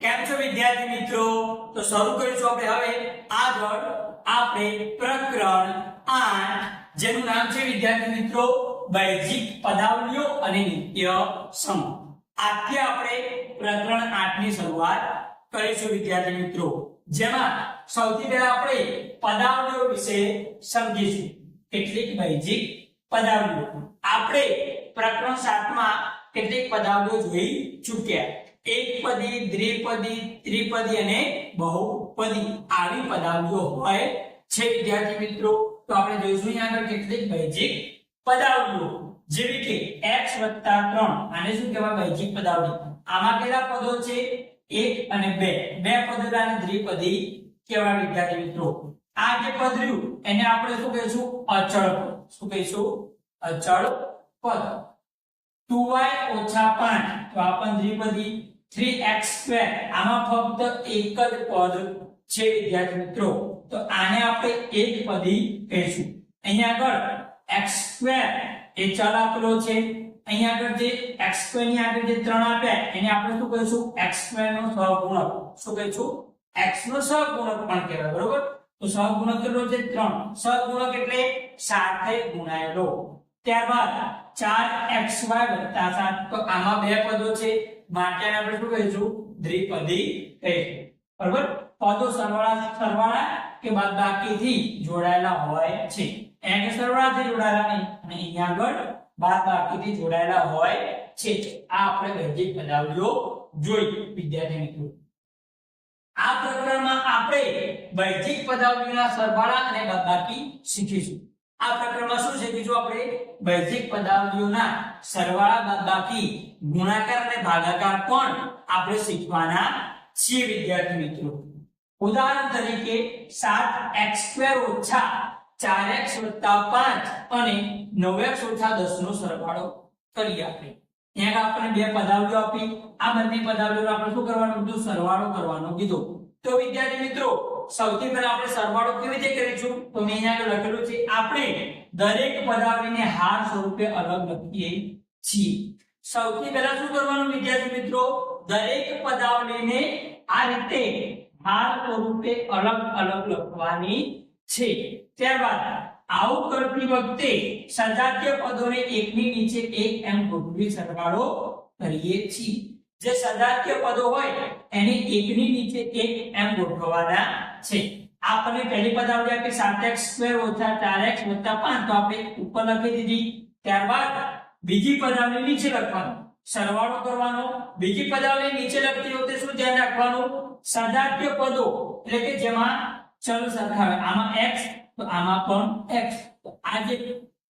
કેમ છો વિદ્યાર્થી મિત્રો? તો શરૂ કરીશું આપણે હવે. આગળ આપણે પ્રકરણ આઠ, જેનું નામ છે વિદ્યાર્થી મિત્રો, બૈજિક પદાવલીઓ અને નિત્ય સમ આજથી આપણે પ્રકરણ 8 ની શરૂઆત કરીશું વિદ્યાર્થી મિત્રો. જેમાં સૌથી પહેલા આપણે પદાવલીઓ વિશે સમજીશું. કેટલીક બૈજિક પદાવલીઓ આપણે પ્રકરણ સાતમાં કેટલીક પદાવલીઓ જોઈ ચૂક્યા. એકપદી, દ્વિપદી, ત્રિપદી અને બહુપદી આવી પદાવલીઓ હોય છે, વિદ્યાર્થી મિત્રો. તો આપણે જોઈશું અહીંયા આગળ કેટલીક બૈજિક પદાવલીઓ. જેવી કે x 3 આને શું કહેવાય બૈજિક પદાવલી? આમાં કેટલા પદો છે? એક અને બે. બે પદોને દ્વિપદી કહેવાય વિદ્યાર્થી મિત્રો. આ જે પદ રહ્યું, એને આપણે શું કહીશું? અચળ પદ. શું કહીશું? અચળ પદ. 2y ઓછા 5 તો આ પણ દ્વિપદી. 3x square. આમાં ફક્ત એક જ પદ છે, વિદ્યાર્થી મિત્રો. તો આને આપણે એક પદી કહીશું. અહીંયા આગળ x2 એ ચલ આપેલો છે. અહીંયા આગળ જે x2 ની આગળ જે 3 આપ્યા, એને આપણે શું કહીશું? x2 નો સહગુણક. શું કહીશું? x નો સહગુણક પણ કહેવાય, બરોબર? તો સહગુણક કેટલો છે? 3 સહગુણક એટલે સાથે ગુણાયેલો. ત્યારબાદ 4xy વત્તા 7 તો આમાં બે પદો છે. માટે આપણે શું કહીશું? દ્વિપદી કહીશું. બરોબર? પદો સરવાળા સરવાળા કે બાદબાકીથી જોડાયેલા હોય છે. એને સરવાળાથી જોડાયેલા નહીં? અને અહીંયા આગળ બાદબાકીથી જોડાયેલા હોય છે. આ આપણે બૈજિક પદાવલીઓ જોઈ વિદ્યાર્થી મિત્રો. આ પ્રકરણમાં આપણે બૈજિક પદાવલીના સરવાળા અને બાદબાકી શીખીશું. આ પ્રકરણમાં શું છે? શીખીશું આપણે બૈજિક પદાવલીઓના સરવાળા બાદબાકી ગુણાકાર અને ભાગાકાર પણ આપણે શીખવાના છીએ, વિદ્યાર્થી મિત્રો. ઉદાહરણ તરીકે 7x2 ઓછા 4x 5 અને 9x 10 નો સરવાળો કરી આપણે. અહીંયા આપણને બે પદાવલીઓ આપી. આ બંને પદાવલીઓનો આપણે શું કરવાનું કીધું? સરવાળો કરવાનો કીધો. તો વિદ્યાર્થી મિત્રો, સૌથી પહેલા આપણે સરવાળો કેવી રીતે કરીશું? તો મેં અહીંયા લખેલું છે, આપણે દરેક પદાવલીને હાર સ્વરૂપે અલગ લખીએ છીએ. સૌથી પહેલા શું કરવાનું વિદ્યાર્થી મિત્રો? દરેક પદાવલીને આ રીતે હાર સ્વરૂપે અલગ અલગ લખવાની છે. ત્યારબાદ, આવું કરતી વખતે સજાતીય પદોને એકની નીચે એક એમ ગોઠવી સરવાળો કરીએ છીએ. જે સજાતીય પદો હોય, એને એકની નીચે એક એમ ગોઠવવાના છે. આપણને પહેલી પદાવલી આપી 7x સ્ક્વેર ઓછા 4x વત્તા 5 તો આપણે ઉપર લખી દીધી. ત્યારબાદ બીજી પદાવલી નીચે લખવાનું. સરવાળો કરવાનો. બીજી પદાવલી નીચે લખતી વખતે શું ધ્યાન રાખવાનું? સજાતીય પદો. એટલે કે જેમાં ચલ સરખાવે. આમાં x તો આમાં પણ તો આ જે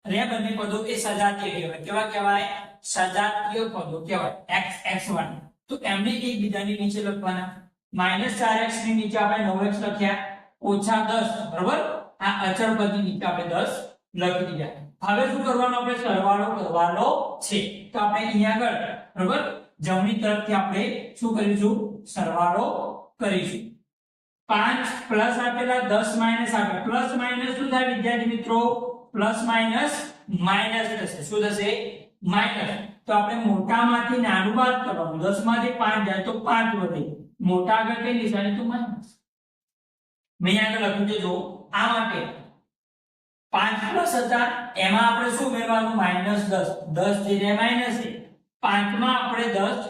રે બંને પદો એ સજાતીય કહેવાય. કેવા કહેવાય? સજાતીય પદો કહેવાય. X x1 તો એમને એકબીજાની નીચે લખવાના. માઇનસ ચાર એક્સની નીચે આપણે નવ એક્સ લખ્યા. ઓછા દસ, બરાબર? આ અચળ પદની નીચે આપણે દસ લખી દીધા. હવે શું કરવાનું આપણે સરવાળો કરવાનો છે? તો આપણે અહીંયા આગળ, બરાબર? જમણી તરફથી આપણે શું કરીશું? સરવાળો કરીશું. પાંચ પ્લસ આપેલા દસ માઇનસ આપેલા. પ્લસ માઇનસ શું થાય વિદ્યાર્થી મિત્રો? પ્લસ માઇનસ માઇનસ થશે શું? થશે? માઇનસ. તો આપણે મોટામાંથી નાનું બાદ કરવાનું. દસમાંથી પાંચ જાય તો પાંચ વધે. મોટા આગળ કઈ નિશાની તો માઇનસ. મેં આગળ લખ્યું છે જો આ માટે પાંચ પ્લસ હતા એમાં આપણે શું ઉમેરવાનું? માઇનસ દસ. દસ જઈને માઇનસ છે. પાંચમાં આપણે દસ,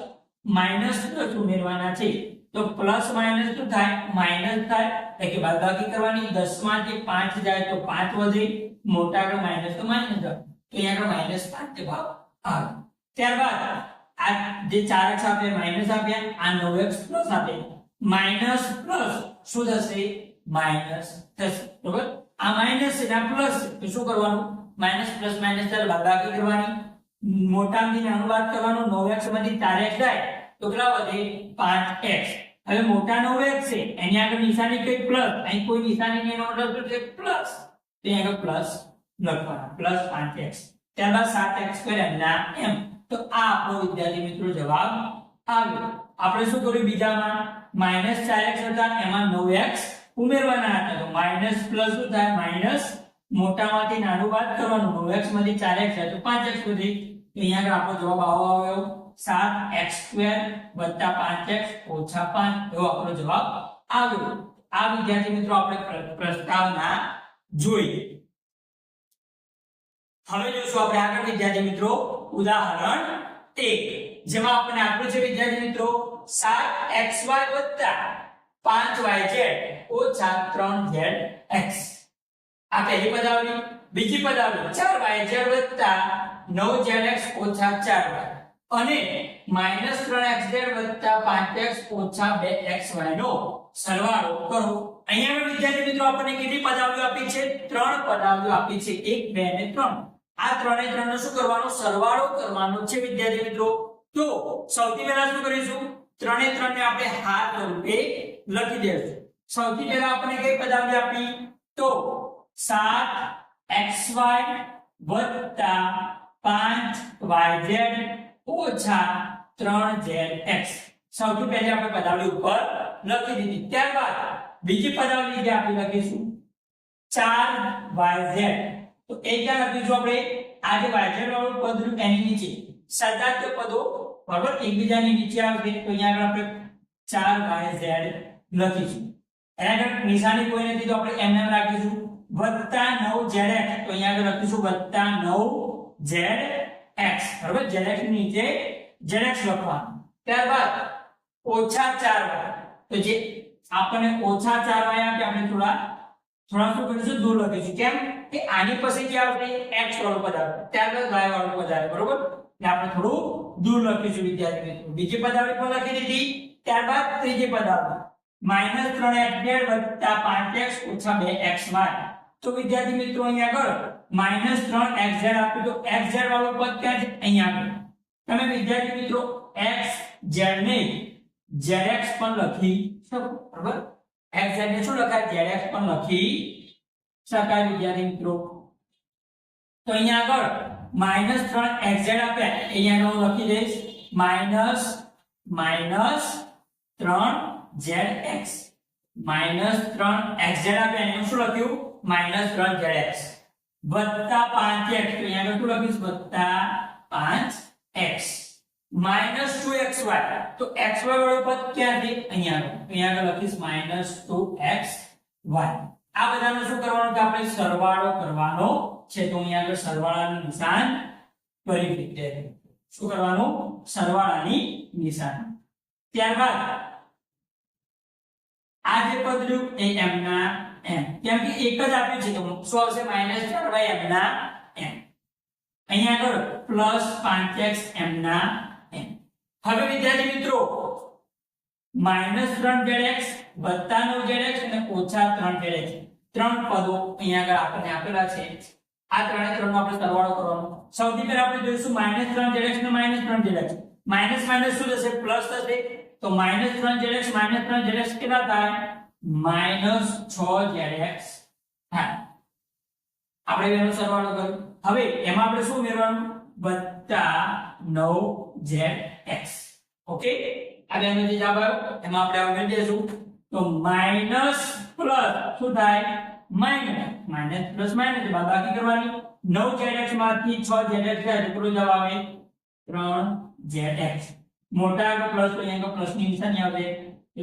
માઇનસ દસ ઉમેરવાના છે. તો પ્લસ માઇનસ શું થાય? માઇનસ થાય. એટલે કે બાદબાકી કરવાની. 10 માંથી 5 જાય તો 5 વધે. મોટા આગળ માઇનસ તો માઇનસ તો અહીંયા આગળ માઇનસ 5 ભાવ આવે ત્યારબાદ આ જે 4x આપ્યા માઇનસ આપ્યા, આ 9x પ્લસ આપ્યા માઇનસ પ્લસ શું થશે? માઇનસ થશે. બરોબર? આ માઇનસ છે આ પ્લસ તો શું કરવાનું? માઇનસ પ્લસ માઇનસ ત્યારે બાદબાકી કરવાની. મોટામાંથી નાનું બાદ કરવાનું. 9x માંથી 4x જાય. તો કેટલા વધે? 5x હવે મોટા 9x છે. એની આગળ નિશાની કઈ પ્લસ અહીં કોઈ નિશાની નહીં, એનો મતલબ શું છે? પ્લસ તો અહીં આગળ પ્લસ લખવાના પ્લસ 5x ત્યારબાદ 7x સ્ક્વેર ના એમ. તો આ આપણો વિદ્યાર્થી મિત્રો જવાબ આવ્યો. આપણે શું કર્યું બીજામાં? માઇનસ 4x હતા, એમાં 9x ઉમેરવાના હતા. માઇનસ પ્લસ શું માઇનસ મોટામાંથી નાનું બાદ કરવાનું. 9x માંથી 4x જાય તો 5x સુધી. અહીંયા આગળ આપણો જવાબ આવો આવ્યો. સાત એક્સ સ્ક્વેર વત્તા પાંચ એક્સ ઓછા પાંચ. એવો આપણો જવાબ આવ્યો. આ વિદ્યાર્થી મિત્રો આપણે પ્રસ્તાવના જોઈએ. હવે જોશું આપણે આગળ વિદ્યાર્થી મિત્રો, ઉદાહરણ એક, જેમાં આપણને આપ્યું છે વિદ્યાર્થી મિત્રો 7xy 5yz 3zx આ પહેલી પદ આવી બીજી પદ આવી 4yz 9zx 4y અને માઇનસ ત્રણ એક્સ ઝેડ વત્તા પાંચ એક્સ ઓછા બે એક્સ વાય નો સરવાળો કરો. અહીંયા વિદ્યાર્થી મિત્રો આપણને કેટલી પદાવલીઓ આપી છે? ત્રણ પદાવલીઓ આપી છે. એક, બે અને ત્રણ. આ ત્રણે ત્રણનો શું કરવાનો? સરવાળો કરવાનો છે વિદ્યાર્થી મિત્રો. તો સૌથી પહેલા શું કરીશું? ત્રણે ત્રણને આપણે હાર રૂપે લખી દઈશું સૌથી પહેલા આપણને કઈ પદાવલી આપી? તો સાત એક્સ વાય વત્તા 5yz ઓછા 3zx સૌથી પહેલા આપણે પદાવલી ઉપર લખી દીધી. ત્યારબાદ બીજી પદાવલી જે આપણે લખીશું. 4yz તો એ ક્યાં લખીશું આપણે? આ જે yz વાળું પદ રહ્યું એની નીચે. સજાતીય પદો, બરાબર? એકબીજાની નીચે આવશે તો અહીંયા આગળ આપણે 4yz લખીશું. એના આગળ નિશાની કોઈ નથી, તો આપણે એમ એમ રાખીશું. વત્તા 9 zx તો અહીંયા આગળ લખીશું વત્તા 9 x, બરાબર? Zx નીચે zx લખવા ત્યારબાદ, ઓછા 4y તો જે આપણને ઓછા 4y આપે આપણે થોડા થોડા શું કરીશું? દૂર લખીશું. કેમ? કે આની પછી જે આપણે x વાળો પદાર્થ ત્યારબાદ y વાળો પદ આવે, બરાબર? ને આપણે થોડું દૂર લખીશું, વિદ્યાર્થી મિત્રો. બીજી પદ પણ લખી દીધી? ત્યારબાદ ત્રીજી પદ આવે -3x2 5x 2xy તો વિદ્યાર્થી મિત્રો અહીંયા આગળ માઇનસ ત્રણ એક્સ ઝેડ આપ્યું તો એક્સ ઝેડ વાળું પદ ક્યાં છે? અહીંયા આગળ. તમે વિદ્યાર્થી મિત્રો એક્સ ઝેડ ને ઝેડ પણ લખી શકો, બરાબર? એક્સ ને શું લખાય? ઝેડ પણ લખી શકાય વિદ્યાર્થી મિત્રો. તો અહીંયા આગળ માઇનસ ત્રણ એક્સ ઝેડ આપ્યા અહીંયા હું લખી દઈશ. માઇનસ માઇનસ ત્રણ ઝેડ એક્સ માઇનસ ત્રણ એક્સ ઝેડ આપ્યા એનું શું લખ્યું? માઇનસ ત્રણ ઝેડ એક્સ. વત્તા પાંચ એક્સ તો અહીંયા શું લખીશ? વત્તા પાંચ X. Minus two X Y. તો એક્સ વાય વાળું પદ ક્યાંથી? અહીંયા અહીંયા આગળ લખીશ માઇનસ ટુ એક્સ વાય. આ બધાનો શું કરવાનું? કે આપણે સરવાળો કરવાનો છે. તો અહીંયા આગળ સરવાળાનું નિશાન કરી દીધેલું શું કરવાનું? સરવાળાની નિશાન. ત્યારબાદ આ જે પદ રહ્યું એ m ના m કેમ કે એક જ આપ્યું છે, તો શું આવશે માઇનસ ચાર m ના m અહીંયા આગળ પ્લસ પાંચ એક્સ m ના m હવે વિદ્યાર્થી મિત્રો માઇનસ ત્રણ ઝેડ એક્સ વત્તા નવ ઝેડ અને ઓછા ત્રણ પદો અહીંયા આગળ આપણને આપેલા છે. આ ત્રણે ત્રણનો આપણે સરવાળો કરવાનો. સૌથી પહેલા આપણે જોઈશું માઇનસ ત્રણ ઝેડ એક્સ ને માઇનસ ત્રણ ઝેડ એક્સ માઇનસ માઇનસ શું થશે? પ્લસ થશે. તો માઇનસ ત્રણ ઝેડ એક્સ માઇનસ ત્રણ ઝેડ એક્સ કેટલા થાય માઇનસ છ ઝેડ એક્સ થાય આપણે બેનો સરવાળો કર્યો હવે એમાં આપણે શું ઉમેરવાનું વત્તા નવ ઝેડ એક્સ. ઓકે? આ બેનો જે જવાબ આવ્યો, એમાં આપણે ઉમેરી દઈશું તો માઇનસ પ્લસ શું થાય? માઇનસ. માઇનસ પ્લસ માઇનસ બાદબાકી કરવાની. નવ ઝેડ એક્સમાંથી છ ઝેડ એક્સ થાય તો કેટલો જવાબ આવે? ત્રણ ઝેડ એક્સ. મોટા આગળ પ્લસ તો અહીંયા પ્લસની નિશાની આવે તો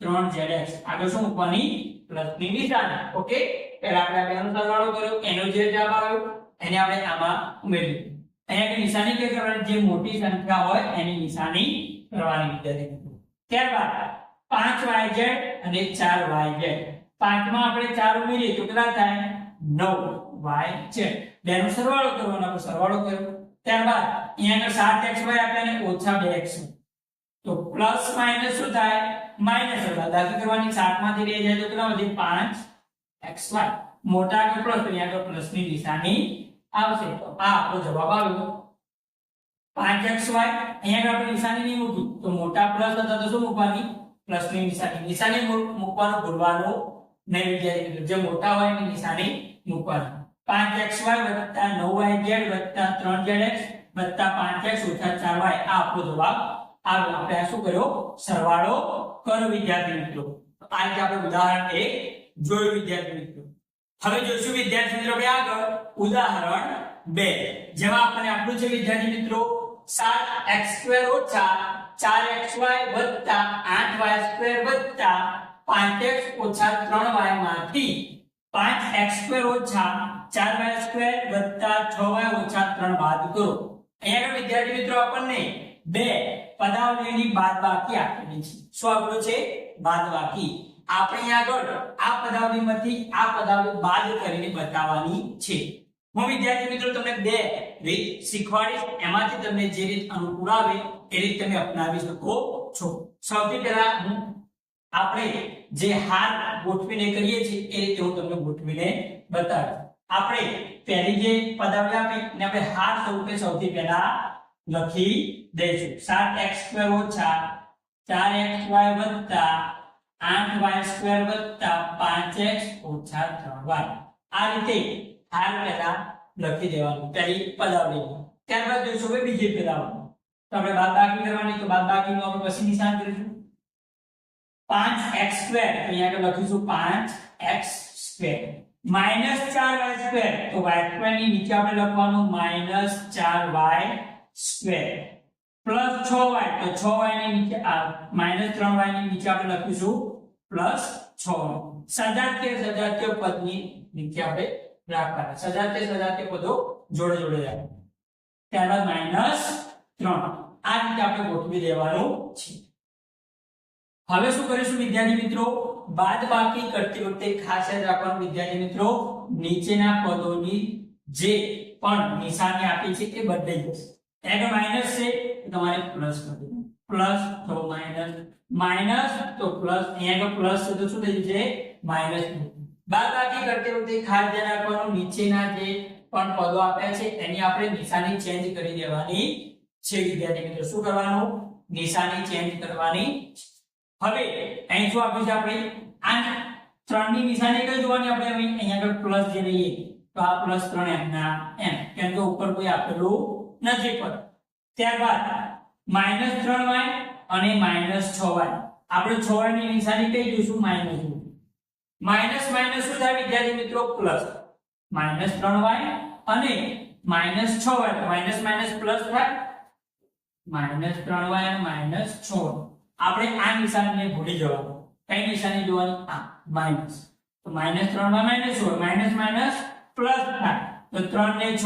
ત્રણ ઝેડ એક્સ. આગળ શું ઉપરની પ્લસની નિશાની ઓકે? પહેલા આપણે બેનો સરવાળો કર્યો, એનો જે જવાબ આવ્યો, એને આપણે આમાં ઉમેર્યું. અહીંયા કે નિશાની કે કરવાની જે મોટી સંખ્યા હોય, એની નિશાની કરવાની વિદ્યાર્થી ત્યારબાદ પાંચ વાય અને ચાર વાય પાંચમાં આપણે ચાર ઉમેરીએ તો કેટલા થાય? નવ વાય ઝેડ. બેનો સરવાળો કરવાનો સરવાળો કર્યો. ત્યારબાદ અહીંયા આગળ સાત એક્સ વાય આપ્યા ને ઓછા બે એક્સ તો પ્લસ માઇનસ શું થાય? માઇનસ દાખલ કરવાની સાતમાંથી બે જાય તો કેટલા વધે? પાંચ એક્સ વાય મોટા આગળ પ્લસ તો અહીંયા આગળ પ્લસની નિશાની આવશે. તો આ આપણો જવાબ આવ્યો. પાંચ એક્સ વાય અહીંયા આપણે નિશાની નહીં મૂકી તો મોટા પ્લસ હતા તો શું મૂકવાની? પ્લસની નિશાની નિશાની મૂકવાનો ભૂલવાનું નહીં વિદ્યાર્થી. જે મોટા હોય એની નિશાની મૂકવાની. પાંચ એક્સ વાય વત્તા નવ વાય ઝેડ વત્તા ત્રણ ઝેડ એક્સ વત્તા પાંચ ઓછા ચાર વાય. આ આપણો જવાબ આવ્યો આપણે શું કર્યો? સરવાળો કરો વિદ્યાર્થી મિત્રો. આ ઉદાહરણ એક જોયું, વિદ્યાર્થી મિત્રો. હવે જોઈશું, વિદ્યાર્થી મિત્રો આપણે આગળ. ઉદાહરણ બે. જેમાં આપણને આપણું છે, વિદ્યાર્થી મિત્રો. સાત એક્સ સ્ક્વેર ઓછા ચાર એક્સ વાય વત્તા આઠ વાય સ્ક્વેર વત્તા પાંચ એક્સ ઓછા ત્રણ વાયમાંથી પાંચ એક્સ સ્ક્વેર ઓછા ચાર વાય સ્ક્વેર વત્તા છ વાય ઓછા ત્રણ બાદ કરો. અહીંયા આગળ વિદ્યાર્થી મિત્રો આપણને બે પદાવલીની બાદબાકી આપેલી છે. શું આપેલું છે? બાદબાકી. આપણે આગળ આ પદાવલીમાંથી આ પદાવલી બાદ કરીને બતાવવાની છે. હું વિદ્યાર્થી મિત્રો તમને બે રીત શીખવાડીશ. એમાંથી તમને જે રીત અનુકૂળ આવે એ રીત તમે અપનાવી શકો છો. સૌથી પહેલા હું આપણે જે હાર ગોઠવીને કરીએ છીએ એ રીતે હું તમને ગોઠવીને બતાવીશ. આપણે પહેલી જે પદાવલી આપી એને આપણે હાર સ્વરૂપે સૌથી પહેલા લખી દઈશું. સાત એક્સ સ્ક્વેર ઓછા ચાર એક્સ વાય વત્તા આઠ વાય સ્ક્વેર વત્તા પાંચ એક્સ ઓછા ત્રણ વાય. આ રીતે હાર પહેલા લખી દેવાનું, પહેલી પદાવલી ત્યારબાદ જોઈશું હવે બીજી પદાવલી તો આપણે બાદબાકી કરવાની, તો બાદબાકીનું આપણે પછી નિશાન કરીશું. પાંચ એક્સ સ્ક્વેર, અહીંયા આગળ લખીશું પાંચ એક્સ સ્ક્વેર. માઇનસ ચાર વાય સ્ક્વેર. તો વાય સ્ક્વેરની નીચે આપણે લખવાનું માઇનસ ચાર વાય સ્ક્વેર. પ્લસ છ વાય. તો છ વાયની નીચે માઇનસ ત્રણ વાયની નીચે આપણે લખીશું પ્લસ છ. સજાતીય સજાતીય પદની નીચે આપણે રાખવાના. સજાતીય સજાતીય પદો જોડે જોડે જાય ત્યારબાદ માઇનસ ત્રણ. આ રીતે આપણે ગોઠવી દેવાનું છે. હવે શું કરીશું વિદ્યાર્થી મિત્રો? બાદ બાકી કરતી વખતે ખાસ યાદ રાખવાનું વિદ્યાર્થી મિત્રો, નીચેના પદોની જે પણ નિશાની આપી છે એ બદલાઈ જશે. એક માઇનસ છે તમારે પ્લસ કરી દેવાનું. પ્લસ તો માઇનસ માઇનસ તો પ્લસ અહીંયા પ્લસ છે તો શું થઈ જશે? માઇનસ બાદ બાકી કરતી વખતે ખાસ ધ્યાન રાખવાનું, નીચેના જે પણ પદો આપ્યા છે, એની આપણે નિશાની ચેન્જ કરી દેવાની છે વિદ્યાર્થી મિત્રો. શું કરવાનું? નિશાની ચેન્જ કરવાની. હવે, અહીં શું આપ્યું છે આપણે? આ ત્રણની નિશાની કઈ જોવાની આપણે? અહીંયા આગળ પ્લસ જે લઈએ, તો આ પ્લસ ત્રણ એમ, ના, એમ. કેમ કે ઉપર કોઈ આપેલું નથી પણ. ત્યારબાદ માઇનસ ત્રણ વાય અને માઇનસ છ વાય આપણે છ વાયની નિશાની કઈ જોઈશું? માઇનસ માઇનસ માઇનસ શું થાય વિદ્યાર્થી મિત્રો? પ્લસ માઇનસ ત્રણ વાય અને માઇનસ છ વાય માઇનસ માઇનસ પ્લસ થાય માઇનસ ત્રણ વાય અને માઇનસ છ આપણે આ નિશાનીને ભૂલી જવાનું. કઈ નિશાની જોવાની? આ માઇનસ તો માઇનસ ત્રણમાં માઇનસ હોય. માઇનસ માઇનસ પ્લસ થાય તો ત્રણ ને છ,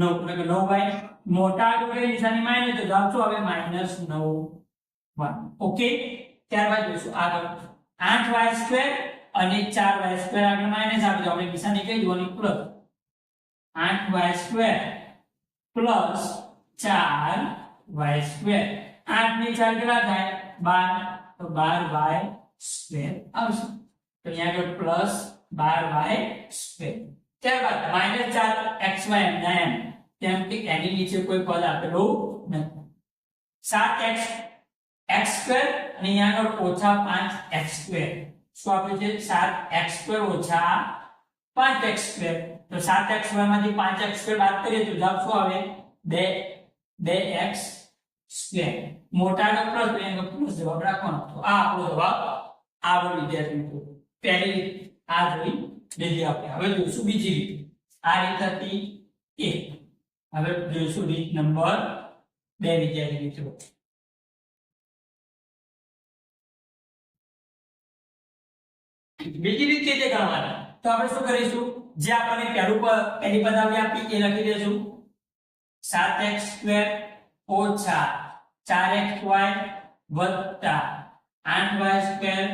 નવ. એટલે કે નવ બાય મોટા જોડે નિશાની? માઇનસ તો જવાબ શું આવે? માઇનસ નવ ઓકે ત્યારબાદ જોઈશું. આગળ. આઠ વાય સ્ક્વેર અને ચાર વાય સ્ક્વેર આગળ માઇનસ આપી દો. આપણે નિશાની કઈ જોવાની? પ્લસ આઠ વાય સ્ક્વેર પ્લસ ચાર વાય સ્ક્વેર આઠની ચાર કેટલા થાય? બાર તો બાર વાય સ્ક્વેર આવશે તો અહીંયા આગળ પ્લસ બાર વાય સ્ક્વેર ત્યારબાદ માઇનસ ચાર એક્સ વાય એમ ના એમ કેમ કે એની નીચે કોઈ પદ આપેલું નથી સાત એક્સ એક્સ સ્ક્વેર અને અહીંયા આગળ ઓછા પાંચ એક્સ સ્ક્વેર શું આપ્યું છે સાત એક્સ સ્ક્વેર ઓછા પાંચ એક્સ સ્ક્વેર તો સાત એક્સ સ્ક્વેરમાંથી પાંચ એક્સ સ્ક્વેર બાદ કરીએ તો જવાબ શું આવે બે બે એક્સ સ્ક્વેર મોટાનો પ્લસ એનો પ્લસ જવાબ રાખવાનો. તો આ આપણો જવાબ આવડો વિદ્યાર્થી મિત્રો પહેલી આ જોઈ લીધી આપણે. હવે જોઈશું બીજી રીત. આ રીત હતી એક હવે જોઈશું રીત નંબર બે વિદ્યાર્થી મિત્રો. બીજી રીત કે ગણવાની? તો આપણે શું કરીશું? જે આપણને પહેલું પહેલી પદાવલી આપી, એ લખી દઈશું. સાત એક્સ સ્ક્વેર ઓછા ચાર એક્સ વાય વત્તા આઠ વાય સ્ક્વેર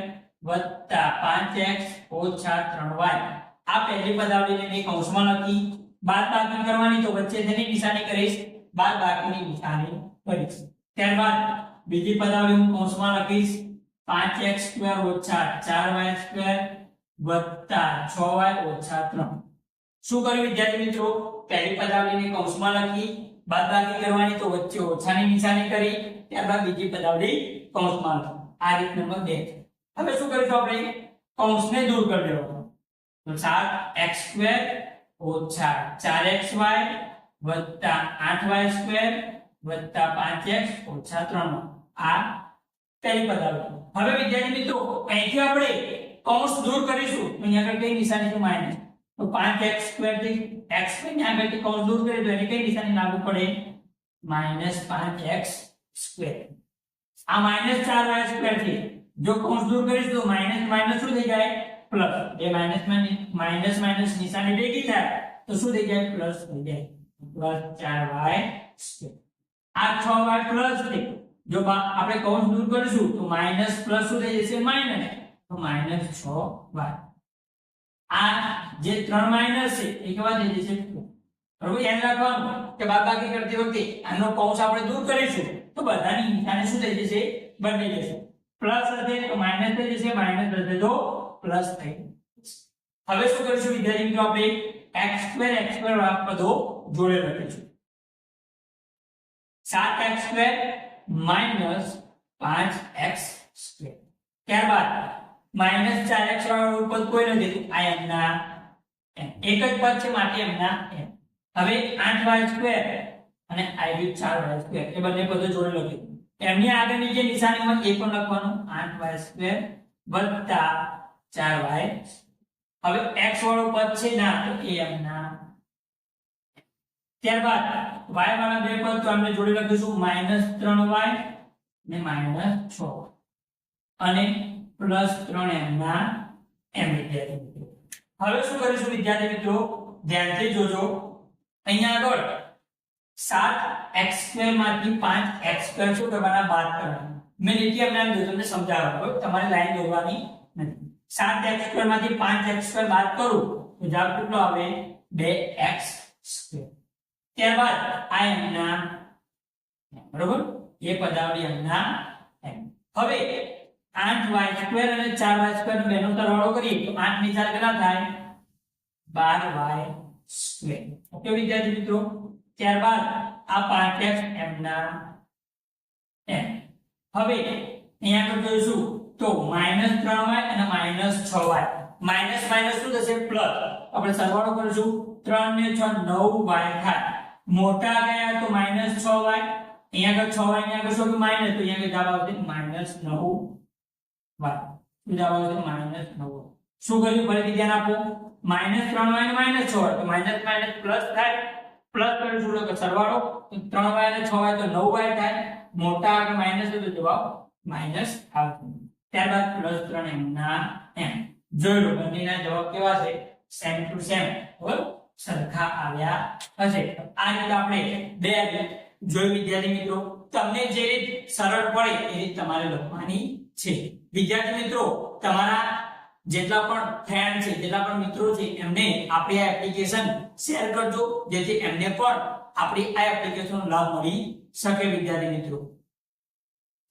વત્તા પાંચ એક્સ ઓછા ત્રણ વાય આ પહેલી પદાવલીને મેં કૌંસમાં લખી, બાદ બાકી કરવાની તો વચ્ચે તેની નિશાની કરીશ, બાદ બાકીની નિશાની કરીશ. ત્યારબાદ બીજી પદાવલી હું કૌંસમાં લખીશ, પાંચ એક્સ સ્ક્વેર ઓછા ચાર વાય સ્ક્વેર વત્તા છ વાય ઓછા ત્રણ. શું કર્યું વિદ્યાર્થી મિત્રો? પહેલી પદાવલીને કૌંસમાં લખી બાદબાકી કરવાની તો વચ્ચે ઓછાની નિશાની કરી, ત્યારબાદ બીજી પદાવલી કૌંસમાં આ રીત નંબર બે છે. હવે શું કરીશું આપણે કૌંસને દૂર કરી દેવાનો. તો સાત એક્સ સ્ક્વેર ઓછા ચાર એક્સ વાય વત્તા આઠ વાય સ્ક્વેર વત્તા પાંચ એક્સ ઓછા ત્રણ. આ પહેલી પદાવલી હવે વિદ્યાર્થી મિત્રો, અહીંથી આપણે કૌંસ દૂર કરીશું. અહીંયા આગળ કઈ નિશાની છે? માઇનસ તો પાંચ એક્સ સ્ક્વેરથી એક્સ સ્ક્વેરની આગળથી કૌંસ દૂર કરીએ તો એની કઈ નિશાની લાગુ પડે માઇનસ પાંચ એક્સ સ્ક્વેર આ માઇનસ ચાર વાય સ્ક્વેર છે જો કૌંસ દૂર કરીશ તો માઇનસ માઇનસ શું થઈ જાય પ્લસ બે માઇનસ માઇનસ માઇનસ નિશાની ભેગી થાય તો શું થઈ જાય પ્લસ થઈ જાય પ્લસ ચાર વાય સ્ક્વેર આ છ વાય પ્લસ છે જો બા- આપણે કૌંસ દૂર કરીશું તો માઇનસ પ્લસ શું થઈ જશે માઇનસ તો માઇનસ છ વાય આ જે ત્રણ માઇનસ છે, એ કેવા થઈ જશે? બરોબર યાદ રાખવાનું કે બાદબાકી કરતી વખતે આનો કૌંસ આપણે દૂર કરીશું તો બધાની નિશાની શું થઈ જશે? બદલાઈ જશે. પ્લસ હશે તો માઇનસ થઈ જશે માઇનસ હશે તો પ્લસ થઈ હવે શું કરીશું વિદ્યાર્થી મિત્રો આપણે? X સ્ક્વેર x સ્ક્વેર આ પદો જોડે લખીશું. 7x સ્ક્વેર માઇનસ 5x ત્યારબાદ માઇનસ 4x વાળું પદ કોઈ નથી આ એમના એક જ પદ છે, માટે એમના એમ. હવે 8y સ્ક્વેર અને i બી 4y સ્ક્વેર, એ બંને પદો જોડે લખીશું એમની આગળની જે નિશાની હોય એ પણ લખવાનું. 8y સ્ક્વેર વત્તા 4y હવે એક્સ વાળું પદ છે ના, તો એ એમના ત્યારબાદ y વાળા બે પદ તો આપણે જોડે લખીશું. વાય ને માઇનસ છ. અને પ્લસ ત્રણ એમના એમ વિદ્યાર્થી મિત્રો હવે શું કરીશું વિદ્યાર્થી મિત્રો? ધ્યાનથી જોજો. અહીંયા આગળ સાત એક્સ સ્ક્વેરમાંથી પાંચ એક્સ સ્ક્વેર શું કરવાના? બાદ કરવાના. મેં લીટી અમને એમ તમને સમજાવ્યું બરોબર? તમારે લાઈન દોરવાની નથી. સાત એક્સ સ્ક્વેરમાંથી પાંચ એક્સ સ્ક્વેર બાદ કરું, તો જવાબ કેટલો આવે? બે એક્સ સ્ક્વેર. ત્યારબાદ આ એમના, બરોબર? એ પદાવલી એમના એમ. હવે આઠ વાય સ્ક્વેર અને ચાર નો સ્ક્વેર બેનો સરવાળો કરીએ તો આઠની 4 કેટલા થાય? બાર વાય સ્ક્વેર ઓકે વિદ્યાર્થી મિત્રો, ત્યારબાદ આ પાંચ m એમના એમ હવે અહીંયા આગળ જોઈશું તો માઇનસ ત્રણ વાય અને માઇનસ છ માઇનસ માઇનસ માઇનસ શું થશે? પ્લસ આપણે સરવાળો કરીશું. ત્રણ ને છ, નવ વાય થાય મોટા ગયા તો માઇનસ છ વાય અહીંયા આગળ છ વાય અહીંયા આગળ શું માઇનસ તો અહીંયા આગળ જવાબ આવશે માઇનસ નવ વાય શું જવાબ નવ. શું કર્યું? ફરીથી ધ્યાન આપો. માઇનસ ત્રણ વાય માઇનસ છ તો માઇનસ માઇનસ પ્લસ થાય. પ્લસ સરવાળો. ત્રણ વાય છ વાય તો નવ વાય થાય. મોટા આગળ માઇનસ માઇનસ આવશે ત્યારબાદ પ્લસ ત્રણ એમના એમ. જોઈ લો જવાબ કેવા છે? સેમ ટુ સેમ બરાબર? સરખા આવ્યા હશે. આ રીતે આપણે બે જોઈ, વિદ્યાર્થી મિત્રો, તમને જે રીત સરળ પડે એ રીત તમારે લખવાની છે. વિદ્યાર્થી મિત્રો, તમારા જેટલા પણ ફ્રેન્ડ છે, જેટલા પણ મિત્રો છે, એમને આપણી આ એપ્લિકેશન શેર કરજો, જેથી એમને પણ આપણી આ એપ્લિકેશનનો લાભ મળી શકે વિદ્યાર્થી મિત્રો.